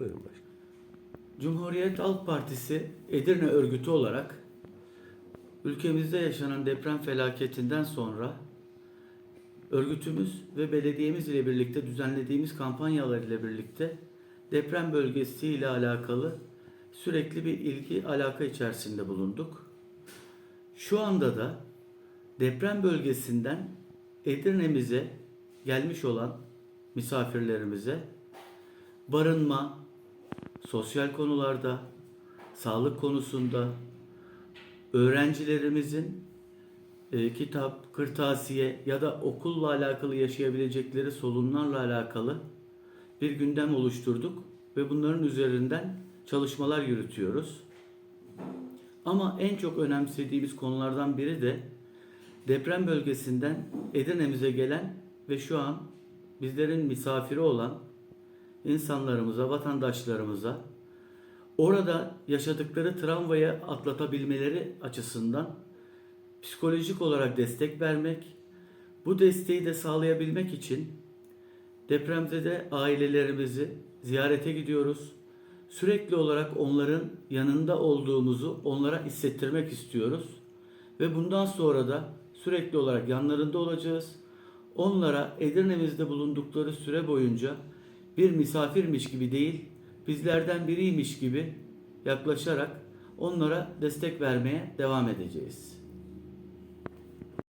Buyurun başkanım. Cumhuriyet Halk Partisi Edirne örgütü olarak ülkemizde yaşanan deprem felaketinden sonra örgütümüz ve belediyemiz ile birlikte düzenlediğimiz kampanyalar ile birlikte deprem bölgesi ile alakalı sürekli bir ilgi alaka içerisinde bulunduk. Şu anda da deprem bölgesinden Edirne'mize gelmiş olan misafirlerimize barınma, sosyal konularda, sağlık konusunda öğrencilerimizin e, kitap, kırtasiye ya da okulla alakalı yaşayabilecekleri sorunlarla alakalı bir gündem oluşturduk ve bunların üzerinden çalışmalar yürütüyoruz. Ama en çok önemsediğimiz konulardan biri de deprem bölgesinden Edirne'mize gelen ve şu an bizlerin misafiri olan insanlarımıza, vatandaşlarımıza orada yaşadıkları travmayı atlatabilmeleri açısından psikolojik olarak destek vermek, bu desteği de sağlayabilmek için depremzede ailelerimizi ziyarete gidiyoruz. Sürekli olarak onların yanında olduğumuzu onlara hissettirmek istiyoruz. Ve bundan sonra da sürekli olarak yanlarında olacağız. Onlara Edirne'mizde bulundukları süre boyunca bir misafirmiş gibi değil, bizlerden biriymiş gibi yaklaşarak onlara destek vermeye devam edeceğiz.